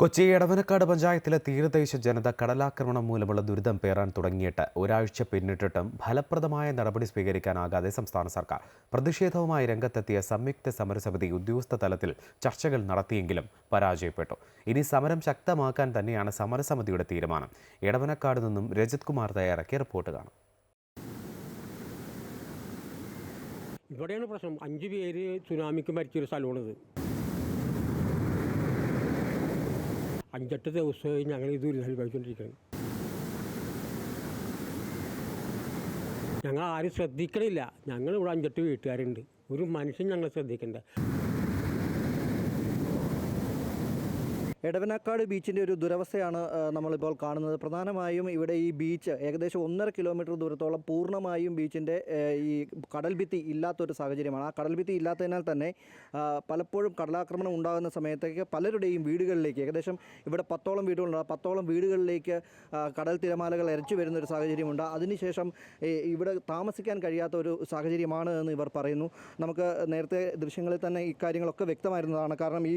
കൊച്ചി എടവനക്കാട് പഞ്ചായത്തിലെ തീരദേശ ജനത കടലാക്രമണം മൂലമുള്ള ദുരിതം പേറാൻ തുടങ്ങിയിട്ട് ഒരാഴ്ച പിന്നിട്ടിട്ടും ഫലപ്രദമായ നടപടി സ്വീകരിക്കാനാകാതെ സംസ്ഥാന സർക്കാർ പ്രതിഷേധവുമായി രംഗത്തെത്തിയ സംയുക്ത സമരസമിതി ഉദ്യോഗസ്ഥ തലത്തിൽ ചർച്ചകൾ നടത്തിയെങ്കിലും പരാജയപ്പെട്ടു. ഇനി സമരം ശക്തമാക്കാൻ തന്നെയാണ് സമരസമിതിയുടെ തീരുമാനം. എടവനക്കാട് നിന്നും രജിത് കുമാർ തയ്യാറാക്കിയ റിപ്പോർട്ട് കാണാം. ഇവിടെയാണ് പ്രശ്നം. അഞ്ച് പേര് സുനാമിക്ക് മരിച്ചൊരു സ്ഥലമാണിത്. അഞ്ചെട്ട് ദിവസമായി ഞങ്ങൾ ഇത് അനുഭവിച്ചുകൊണ്ടിരിക്കുന്നത് ഞങ്ങൾ ആരും ശ്രദ്ധിക്കണില്ല. ഞങ്ങൾ ഇവിടെ അഞ്ചെട്ട് വീട്ടുകാരുണ്ട്. ഒരു മനുഷ്യൻ ഞങ്ങൾ ശ്രദ്ധിക്കണ്ട? എടവനക്കാട് ബീച്ചിന്റെ ഒരു ദുരവസ്ഥയാണ് നമ്മളിപ്പോൾ കാണുന്നത്. പ്രധാനമായും ഇവിടെ ഈ ബീച്ച് ഏകദേശം ഒന്നര കിലോമീറ്റർ ദൂരത്തോളം പൂർണമായും ബീച്ചിന്റെ ഈ കടൽ ഭിത്തി ഇല്ലാത്തൊരു സാഹചര്യമാണ്. ആ കടൽ ഭിത്തി ഇല്ലാത്തതിനാൽ തന്നെ പലപ്പോഴും കടലാക്രമണം ഉണ്ടാകുന്ന സമയത്തേക്ക് പലരുടെയും വീടുകളിലേക്ക് ഏകദേശം ഇവിടെ പത്തോളം വീടുകളുണ്ട്. ആ പത്തോളം വീടുകളിലേക്ക് കടൽ തിരമാലകൾ ഇരച്ചു വരുന്ന ഒരു സാഹചര്യമുണ്ട്. അതിനുശേഷം ഇവിടെ താമസിക്കാൻ കഴിയാത്ത ഒരു സാഹചര്യമാണ് എന്ന് ഇവർ പറയുന്നു. നമുക്ക് നേരത്തെ ദൃശ്യങ്ങളിൽ തന്നെ ഇക്കാര്യങ്ങളൊക്കെ വ്യക്തമായിരുന്നതാണ്. കാരണം ഈ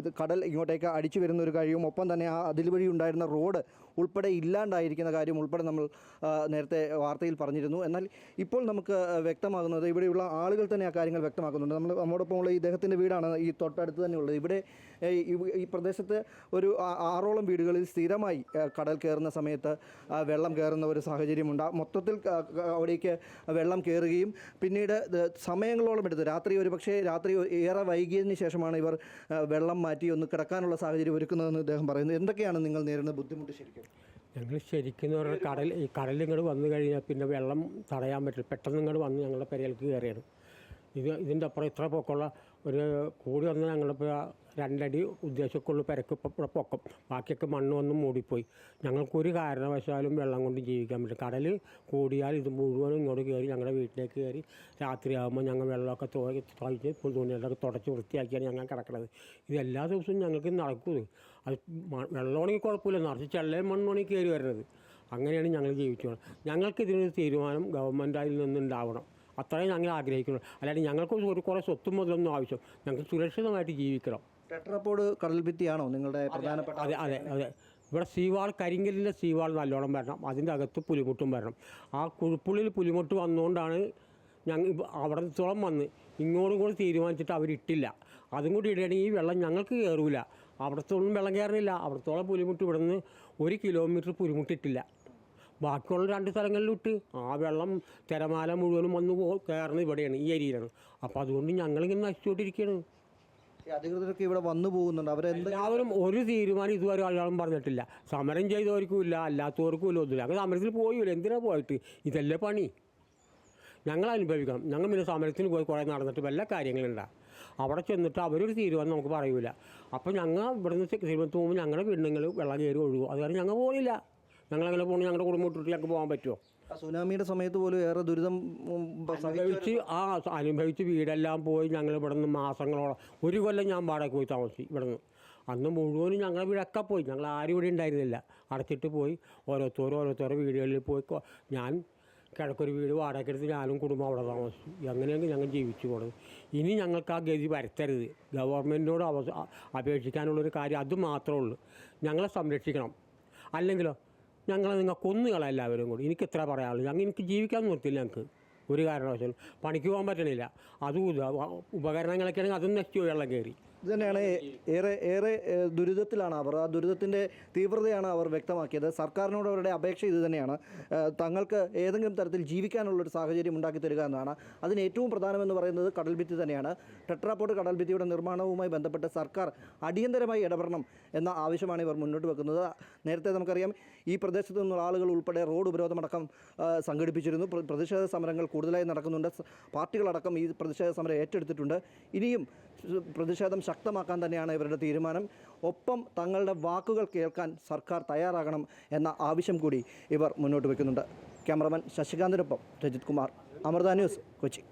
ഇത് കടൽ ഇങ്ങോട്ടേക്ക് അടിച്ചു വരുന്ന ഒരു കഴിവും. ഒപ്പം തന്നെ ആ അതിൽ വഴി ഉണ്ടായിരുന്ന റോഡ് ഉൾപ്പെടെ ഇല്ലാണ്ടായിരിക്കുന്ന കാര്യം ഉൾപ്പെടെ നമ്മൾ നേരത്തെ വാർത്തയിൽ പറഞ്ഞിരുന്നു. എന്നാൽ ഇപ്പോൾ നമുക്ക് വ്യക്തമാകുന്നത് ഇവിടെയുള്ള ആളുകൾ തന്നെ ആ കാര്യങ്ങൾ വ്യക്തമാക്കുന്നുണ്ട്. നമ്മൾ നമ്മോടൊപ്പം ഉള്ള ഇദ്ദേഹത്തിന്റെ വീടാണ് ഈ തൊട്ടടുത്ത് തന്നെ ഉള്ളത്. ഇവിടെ ഈ- പ്രദേശത്ത് ഒരു ആറോളം വീടുകളിൽ സ്ഥിരമായി കടൽ കയറുന്ന സമയത്ത് വെള്ളം കയറുന്ന ഒരു സാഹചര്യമുണ്ട്. മൊത്തത്തിൽ അവിടേക്ക് വെള്ളം കയറുകയും പിന്നീട് സമയങ്ങളോളം എടുത്ത് രാത്രി ഒരു പക്ഷേ രാത്രി ഏറെ വൈകിയതിന് ശേഷമാണ് ഇവർ വെള്ളം മാറ്റി ഒന്ന് കിടക്കാനുള്ള സാഹചര്യം ഒരുക്കുന്നതെന്ന് അദ്ദേഹം പറയുന്നു. എന്തൊക്കെയാണ് നിങ്ങൾ നേരിടുന്ന ബുദ്ധിമുട്ട് ശരിക്കും? ഞങ്ങൾ ശരിക്കും എന്ന് പറഞ്ഞാൽ കടൽ ഈ കടൽ ഇങ്ങോട്ട് വന്നു കഴിഞ്ഞാൽ പിന്നെ വെള്ളം തടയാൻ പറ്റില്ല. പെട്ടെന്ന് ഇങ്ങോട്ട് വന്ന് ഞങ്ങളുടെ പെരയിലേക്ക് കയറിയാണ് ഇത് ഇതിന്റെ അപ്പുറം ഇത്ര പൊക്കമുള്ള ഒരു കൂടി വന്ന് ഞങ്ങളിപ്പോൾ രണ്ടടി ഉദ്ദേശിക്കുള്ളൂ പെരക്ക് ഇവിടെ പൊക്കം. ബാക്കിയൊക്കെ മണ്ണ് വന്ന് മൂടിപ്പോയി. ഞങ്ങൾക്കൊരു കാരണവശാലും വെള്ളം കൊണ്ട് ജീവിക്കാൻ പറ്റും കടൽ കൂടിയാൽ ഇത് മുഴുവനും ഇങ്ങോട്ട് കയറി ഞങ്ങളുടെ വീട്ടിലേക്ക് കയറി രാത്രിയാകുമ്പോൾ ഞങ്ങൾ വെള്ളമൊക്കെ തുഴച്ച് തുണികളൊക്കെ തുടച്ച് വൃത്തിയാക്കിയാണ് ഞങ്ങൾ കിടക്കുന്നത് ഇത് എല്ലാ ദിവസവും ഞങ്ങൾക്ക് നടക്കും. അത് വെള്ളമാണെങ്കിൽ കുഴപ്പമില്ല. നിറച്ച് ചെള്ളയും മണ്ണുമാണെങ്കിൽ കയറി വരുന്നത്. അങ്ങനെയാണ് ഞങ്ങൾ ജീവിച്ചത് ഞങ്ങൾക്ക് ഇതിനൊരു തീരുമാനം ഗവൺമെന്റിൽ നിന്നുണ്ടാവണം. അത്രയും ഞങ്ങൾ ആഗ്രഹിക്കുന്നു. അല്ലാതെ ഞങ്ങൾക്ക് ഒരു കുറേ സ്വത്തും മുതലൊന്നും ആവശ്യം. ഞങ്ങൾക്ക് സുരക്ഷിതമായിട്ട് ജീവിക്കണം. ടെട്രാപ്പോഡ് കടൽ ഭിത്തിയാണോ നിങ്ങളുടെ പ്രധാനപ്പെട്ട അതെ അതെ അതെ. ഇവിടെ സീവാൾ കരിങ്കലിന്റെ സീവാൾ നല്ലോണം വരണം. അതിന്റെ അകത്ത് പുലിമുട്ടും വരണം. ആ കുഴുപ്പുള്ളിൽ പുലിമുട്ട് വന്നുകൊണ്ടാണ് ഞങ്ങൾ അവിടത്തോളം വന്ന് ഇങ്ങോട്ടും കൂടി തീരുമാനിച്ചിട്ട് അവരിട്ടില്ല. അതും കൂടി ഇടുകയാണെങ്കിൽ ഈ വെള്ളം ഞങ്ങൾക്ക് കയറൂല. അവിടത്തോളം വെള്ളം കയറുന്നില്ല അവിടത്തോളം പുലിമുട്ട് ഇവിടെ നിന്ന് ഒരു കിലോമീറ്റർ പുലിമുട്ടിട്ടില്ല. ബാക്കിയുള്ള രണ്ട് സ്ഥലങ്ങളിലിട്ട് ആ വെള്ളം തിരമാല മുഴുവനും വന്ന് പോ കയറുന്നത് ഇവിടെയാണ് ഈ ഏരിയയിലാണ്. അപ്പോൾ അതുകൊണ്ട് ഞങ്ങളിങ്ങനെ നശിച്ചുകൊണ്ടിരിക്കുകയാണ്. ഈ അധികൃതരൊക്കെ ഇവിടെ വന്നു പോകുന്നുണ്ട്. അവരെന്ത് എല്ലാവരും ഒരു തീരുമാനം ഇതുവരെ അയാളും പറഞ്ഞിട്ടില്ല. സമരം ചെയ്തവർക്കും ഇല്ല അല്ലാത്തവർക്കും ഇല്ല ഒന്നുമില്ല. അങ്ങനെ സമരത്തിൽ പോയില്ല. എന്തിനാ പോയിട്ട്? ഇതല്ലേ പണി. ഞങ്ങൾ അനുഭവിക്കണം. ഞങ്ങൾ പിന്നെ സമരത്തിന് പോയി കുറേ നടന്നിട്ട് വല്ല കാര്യങ്ങളുണ്ടാ. അവിടെ ചെന്നിട്ട് അവരൊരു തീരുമാനം നമുക്ക് പറയൂല. അപ്പോൾ ഞങ്ങൾ ഇവിടുന്ന് തീരുമാനത്തിൽ പോകുമ്പോൾ ഞങ്ങളുടെ പെണ്ണുങ്ങൾ വെള്ളം കയറി ഒഴുകും. അത് കാരണം ഞങ്ങൾ പോകില്ല ഞങ്ങളങ്ങനെ പോകണമെങ്കിൽ ഞങ്ങളുടെ കുടുംബം ഞങ്ങൾക്ക് പോകാൻ പറ്റുമോ സുനാമിയുടെ സമയത്ത് പോലും ഏറെ ദുരിതം അനുഭവിച്ച് ആ അനുഭവിച്ച് വീടെല്ലാം പോയി ഞങ്ങൾ ഇവിടെ നിന്ന് മാസങ്ങളോളം ഒരു കൊല്ലം ഞാൻ വാടക പോയി താമസിച്ചു ഇവിടെ നിന്ന് അന്ന് മുഴുവനും ഞങ്ങളെ വീടൊക്കെ പോയി. ഞങ്ങൾ ആരും ഇവിടെ ഉണ്ടായിരുന്നില്ല. അടച്ചിട്ട് പോയി. ഓരോരുത്തരും ഓരോരുത്തരുടെ വീടുകളിൽ പോയി ഞാൻ കിഴക്കൊരു വീട് എടുത്ത് ഞാനും കുടുംബം അവിടെ താമസിച്ചു. എങ്ങനെയെങ്കിലും ഞങ്ങൾ ജീവിച്ചു പോണത് ഇനി ഞങ്ങൾക്ക് ആ ഗതി വരുത്തരുത്. ഗവൺമെന്റിനോട് അവ അപേക്ഷിക്കാനുള്ളൊരു കാര്യം അത് മാത്രമേ ഉള്ളൂ. ഞങ്ങളെ സംരക്ഷിക്കണം. അല്ലെങ്കിലോ ഞങ്ങളെ നിങ്ങൾ കൊന്നുകള എല്ലാവരും കൂടി. എനിക്ക് ഇത്ര പറയാനുള്ളൂ. ഞങ്ങൾ എനിക്ക് ജീവിക്കാൻ നിർത്തില്ല ഞങ്ങൾക്ക് ഒരു കാരണവശാലും. പണിക്ക് പോകാൻ പറ്റണില്ല. അതും ഇല്ല ഉപകരണങ്ങളൊക്കെ ആണെങ്കിൽ അതും നശിച്ചു വെള്ളം കയറി. തന്നെയാണ് ഏറെ ഏറെ ദുരിതത്തിലാണ് അവർ. ആ ദുരിതത്തിന്റെ തീവ്രതയാണ് അവർ വ്യക്തമാക്കിയത്. സർക്കാരിനോട് അവരുടെ അപേക്ഷ ഇത് തന്നെയാണ് തങ്ങൾക്ക് ഏതെങ്കിലും തരത്തിൽ ജീവിക്കാനുള്ളൊരു സാഹചര്യം ഉണ്ടാക്കി തരിക എന്നതാണ്. അതിന് ഏറ്റവും പ്രധാനമെന്ന് പറയുന്നത് കടൽഭിത്തി തന്നെയാണ്. ടെട്രാപ്പോർട്ട് കടൽഭിത്തിയുടെ നിർമ്മാണവുമായി ബന്ധപ്പെട്ട് സർക്കാർ അടിയന്തരമായി ഇടപെടണം എന്ന ആവശ്യമാണ് ഇവർ മുന്നോട്ട് വെക്കുന്നത്. നേരത്തെ നമുക്കറിയാം ഈ പ്രദേശത്ത് നിന്നുള്ള ആളുകൾ ഉൾപ്പെടെ റോഡ് ഉപരോധമടക്കം സംഘടിപ്പിച്ചിരുന്നു. പ്ര- പ്രതിഷേധ സമരങ്ങൾ കൂടുതലായി നടക്കുന്നുണ്ട്. പാർട്ടികളടക്കം ഈ പ്രതിഷേധ സമരം ഏറ്റെടുത്തിട്ടുണ്ട്. ഇനിയും പ്രതിഷേധം ശക്തമാക്കാൻ തന്നെയാണ് ഇവരുടെ തീരുമാനം. ഒപ്പം തങ്ങളുടെ വാക്കുകൾ കേൾക്കാൻ സർക്കാർ തയ്യാറാകണം എന്ന ആവശ്യം കൂടി ഇവർ മുന്നോട്ട് വയ്ക്കുന്നുണ്ട്. ക്യാമറമാൻ ശശികാന്തിനൊപ്പം രജിത് കുമാർ അമൃത ന്യൂസ് കൊച്ചി.